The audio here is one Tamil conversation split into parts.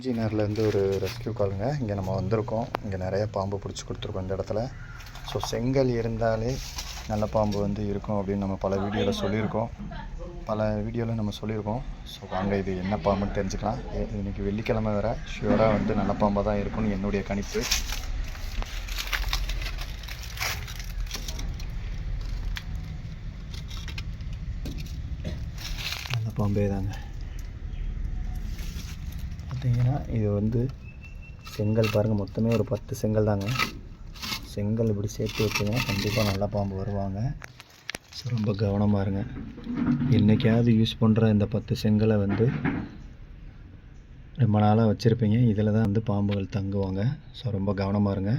இன்ஜினியர்லேருந்து ஒரு ரெஸ்க்யூ காலுங்க. இங்கே நம்ம வந்திருக்கோம். இங்கே நிறைய பாம்பு பிடிச்சி கொடுத்துருக்கோம் இந்த இடத்துல. ஸோ செங்கல் இருந்தாலே நல்ல பாம்பு வந்து இருக்கும் அப்படின்னு நம்ம பல வீடியோவில் சொல்லியிருக்கோம். பல வீடியோவில் நம்ம சொல்லியிருக்கோம். ஸோ வாங்க இது என்ன பாம்புன்னு தெரிஞ்சுக்கலாம். இ- வெள்ளிக்கிழமை வேறு. ஷியூராக வந்து நல்ல பாம்பாக தான் இருக்கும்னு என்னுடைய கணிப்பு. நல்ல பாம்பே தாங்க. பார்த்தீங்கன்னா இது வந்து செங்கல் பாருங்கள் மொத்தமே ஒரு பத்து செங்கல் தாங்க. செங்கல் இப்படி சேர்த்து வச்சுங்க கண்டிப்பாக நல்லா பாம்பு வருவாங்க. ஸோ ரொம்ப கவனமாக இருங்க. என்றைக்காவது யூஸ் பண்ணுற இந்த பத்து செங்கலை வந்து ரொம்ப நாளாக வச்சுருப்பீங்க. இதில் தான் வந்து பாம்புகள் தங்குவாங்க. ஸோ ரொம்ப கவனமாக இருங்க.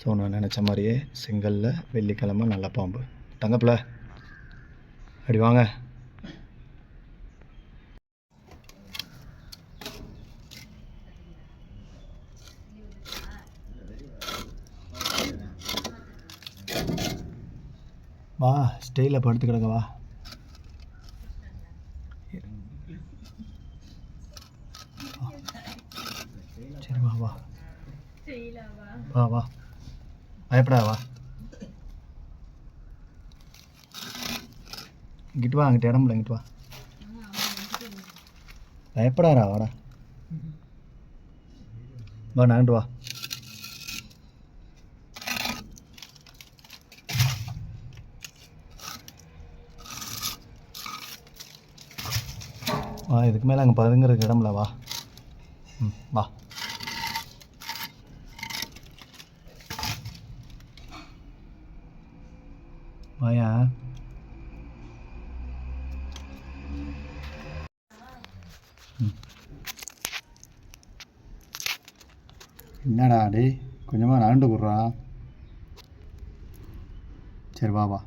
ஸோ நான் நினச்ச மாதிரியே செங்கலில் வெள்ளிக்கிழமை நல்ல பாம்பு. தங்கப்பில் அப்படி வாங்க. வா ஸ்டைலில் படுத்து கிடக்க வா. சரி வா வா. வா வா. பயப்படா வா. இங்கிட்டு வா அங்கிட்ட இடம்புல இங்கிட்டு வா. பயப்படாரா வாடா. வா நாங்கிட்டு வா. வா இதுக்கு மேலே அங்கே பதுங்கிறதுக்கு இடம்ல வா. ம் வா. வாயா? என்னடா டே கொஞ்சமாக நாண்டு போடுறா சரி வா வா.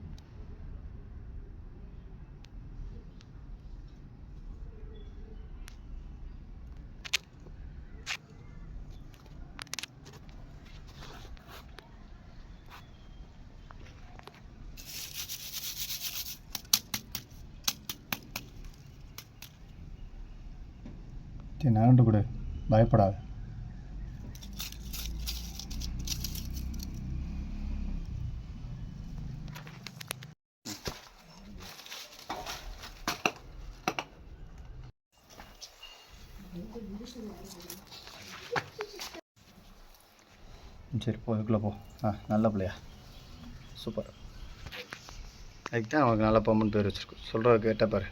சரி நாண்டு கொடு. பயப்படாத. சரி போ இதுக்குள்ளே போ. ஆ நல்ல பிள்ளையா. சூப்பர். அதுக்கு தான் அவனுக்கு நல்ல பொம்முன்னு பேர் வச்சிருக்கோம் சொல்கிற கேட்டால் பாரு.